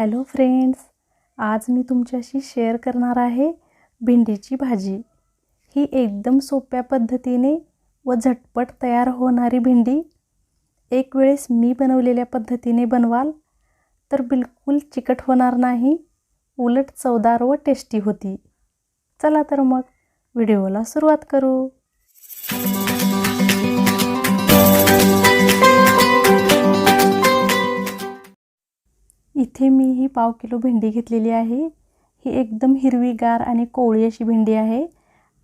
Hello friends आज मी तुमच्याशी share करणार आहे भेंडीची भाजी. ही एकदम सोप्या पद्धतीने व झटपट तयार होणारी भेंडी. एक वेळेस मी बनवलेल्या पद्धतीने बनवाल तर बिलकुल चिकट होणार नाही उलट चवदार व टेस्टी होती. चला तर मग व्हिडिओला सुरुवात करू. इथे मी ही पाव किलो भेंडी घेतलेली आहे. ही एकदम हिरवीगार आणि कोवळी अशी भेंडी आहे.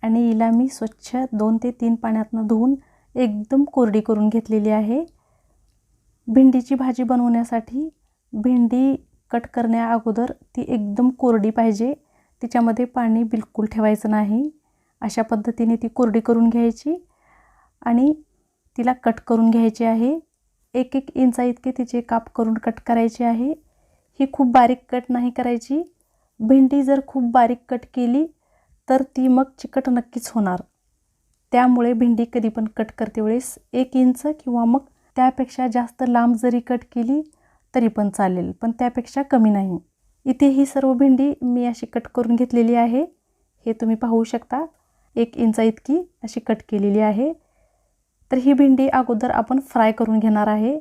आणि हिला मी स्वच्छ दोन ते तीन पाण्यातनं धुवून एकदम कोरडी करून घेतलेली आहे. भेंडीची भाजी बनवण्यासाठी भेंडी कट करण्या अगोदर ती एकदम कोरडी पाहिजे. तिच्यामध्ये पाणी बिलकुल ठेवायचं नाही. अशा पद्धतीने ती कोरडी करून घ्यायची आणि तिला कट करून घ्यायची आहे. एक एक इंचा इतके तिचे काप करून कट करायचे आहे. ही खूप बारीक कट नाही करायची. भेंडी जर खूप बारीक कट केली तर ती मग चिकट नक्कीच होणार. त्यामुळे भेंडी कधी पण कट करते वेळेस एक इंच किंवा मग त्यापेक्षा जास्त लांब जरी कट केली तरी पण चालेल पण त्यापेक्षा कमी नाही. इथे ही सर्व भेंडी मी अशी कट करून घेतलेली आहे. हे तुम्ही पाहू शकता. एक इंचा इतकी अशी कट केलेली आहे. तर ही भेंडी अगोदर आपण फ्राय करून घेणार आहे.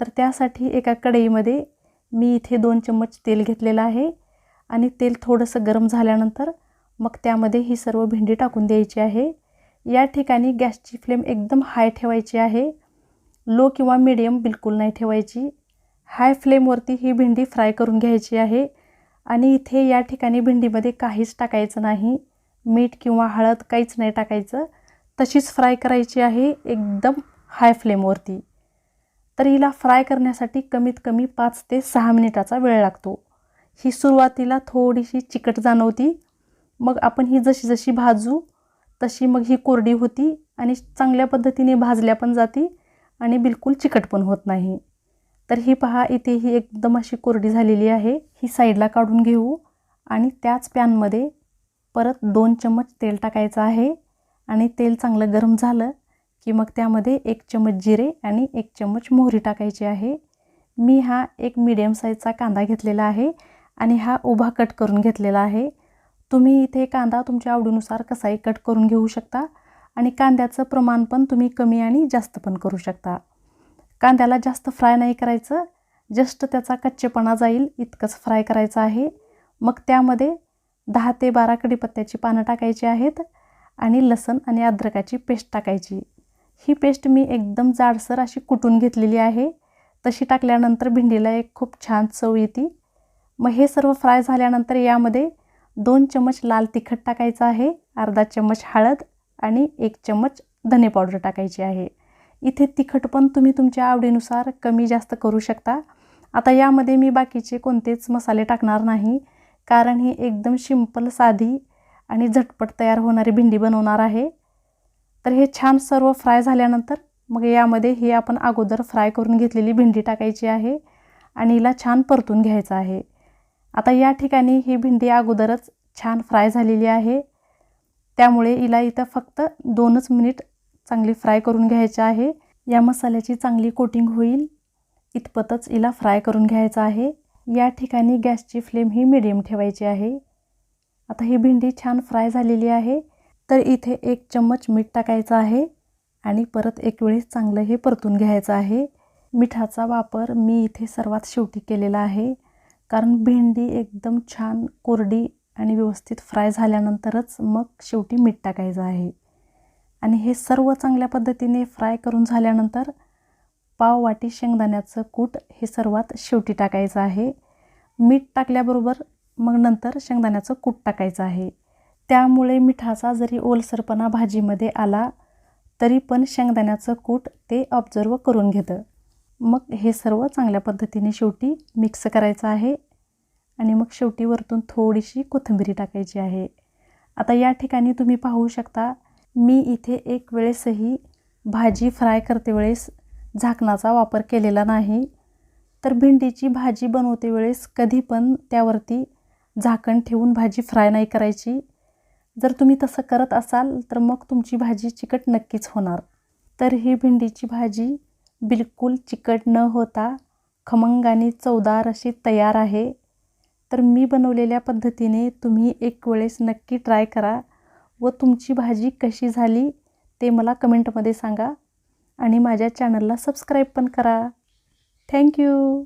तर त्यासाठी एका कढईमध्ये मी इथे दोन चम्मच तेल घेतलेलं आहे आणि तेल थोडंसं गरम झाल्यानंतर मग त्यामध्ये ही सर्व भेंडी टाकून द्यायची आहे. या ठिकाणी गॅसची फ्लेम एकदम हाय ठेवायची आहे. लो किंवा मिडियम बिलकुल नाही ठेवायची. हाय फ्लेमवरती ही भेंडी फ्राय करून घ्यायची आहे आणि इथे या ठिकाणी भेंडीमध्ये काहीच टाकायचं नाही. मीठ किंवा हळद काहीच नाही टाकायचं. तशीच फ्राय करायची आहे एकदम हाय फ्लेमवरती. तर हिला फ्राय करण्यासाठी कमीत कमी पाच ते सहा मिनिटाचा वेळ लागतो. ही सुरुवातीला थोडीशी चिकट जाणवती. मग आपण ही जशी जशी भाजू तशी मग ही कोरडी होती आणि चांगल्या पद्धतीने भाजल्या पण जाती आणि बिलकुल चिकट पण होत नाही. तर ही पहा इथे ही एकदम अशी कोरडी झालेली आहे. ही साईडला काढून घेऊ आणि त्याच पॅनमध्ये परत दोन चम्मच तेल टाकायचं आहे आणि तेल चांगलं गरम झालं की मग त्यामध्ये एक चम्मच जिरे आणि एक चम्मच मोहरी टाकायची आहे. मी हा एक मीडियम साईजचा कांदा घेतलेला आहे आणि हा उभा कट करून घेतलेला आहे. तुम्ही इथे कांदा तुमच्या आवडीनुसार कसाही कट करून घेऊ शकता आणि कांद्याचं प्रमाण पण तुम्ही कमी आणि जास्त पण करू शकता. कांद्याला जास्त फ्राय नाही करायचं जस्ट त्याचा कच्चेपणा जाईल इतकंच फ्राय करायचं आहे. मग त्यामध्ये दहा ते बारा कडीपत्त्याची पानं टाकायची आहेत आणि लसण आणि अद्रकाची पेस्ट टाकायची. ही पेस्ट मी एकदम जाडसर अशी कुटून घेतलेली आहे. तशी टाकल्यानंतर भेंडीला एक खूप छान चव येते. मग हे सर्व फ्राय झाल्यानंतर यामध्ये दोन चम्मच लाल तिखट टाकायचं आहे अर्धा चम्मच हळद आणि एक चम्मच धने पावडर टाकायची आहे. इथे तिखट पण तुम्ही तुमच्या आवडीनुसार कमी जास्त करू शकता. आता यामध्ये मी बाकीचे कोणतेच मसाले टाकणार नाही कारण ही एकदम सिंपल साधी आणि झटपट तयार होणारी भेंडी बनवणार आहे. तर हे छान सर्व फ्राय झाल्यानंतर मग यामध्ये ही आपण अगोदर फ्राय करून घेतलेली भेंडी टाकायची आहे आणि हिला छान परतून घ्यायचं आहे. आता या ठिकाणी ही भेंडी अगोदरच छान फ्राय झालेली आहे. त्यामुळे हिला इथं फक्त दोनच मिनिट चांगली फ्राय करून घ्यायची आहे. या मसाल्याची चांगली कोटिंग होईल. इतपतच हिला फ्राय करून घ्यायचं आहे. या ठिकाणी गॅसची फ्लेम ही मिडियम ठेवायची आहे. आता ही भेंडी छान फ्राय झालेली आहे. तर इथे एक चम्मच मीठ टाकायचं आहे आणि परत एक वेळेस चांगलं हे परतून घ्यायचं आहे. मिठाचा वापर मी इथे सर्वात शेवटी केलेला आहे. कारण भेंडी एकदम छान कोरडी आणि व्यवस्थित फ्राय झाल्यानंतरच मग शेवटी मीठ टाकायचं आहे. आणि हे सर्व चांगल्या पद्धतीने फ्राय करून झाल्यानंतर पाव वाटी शेंगदाण्याचं कूट हे सर्वात शेवटी टाकायचं आहे. मीठ टाकल्याबरोबर मग नंतर शेंगदाण्याचं कूट टाकायचं आहे. त्यामुळे मिठाचा जरी ओलसरपणा भाजीमध्ये आला तरी पण शेंगदाण्याचं कूट ते ऑब्झर्व करून घेतं. मग हे सर्व चांगल्या पद्धतीने शेवटी मिक्स करायचं आहे आणि मग शेवटी वरतून थोडीशी कोथिंबिरी टाकायची आहे. आता या ठिकाणी तुम्ही पाहू शकता मी इथे एक वेळेसही भाजी फ्राय करते वेळेस झाकणाचा वापर केलेला नाही तर भेंडीची भाजी बनवते वेळेस कधी पण त्यावरती झाकण ठेवून भाजी फ्राय नाही करायची. जर तुम्ही तसं करत असाल तर मग तुमची भाजी चिकट नक्कीच होणार. तर ही भेंडीची भाजी बिलकुल चिकट न होता खमंग आणि चवदार अशी तयार आहे. तर मी बनवलेल्या पद्धतीने तुम्ही एक वेळेस नक्की ट्राय करा व तुमची भाजी कशी झाली ते मला कमेंटमध्ये सांगा आणि माझ्या चॅनलला सबस्क्राईब पण करा. थँक्यू!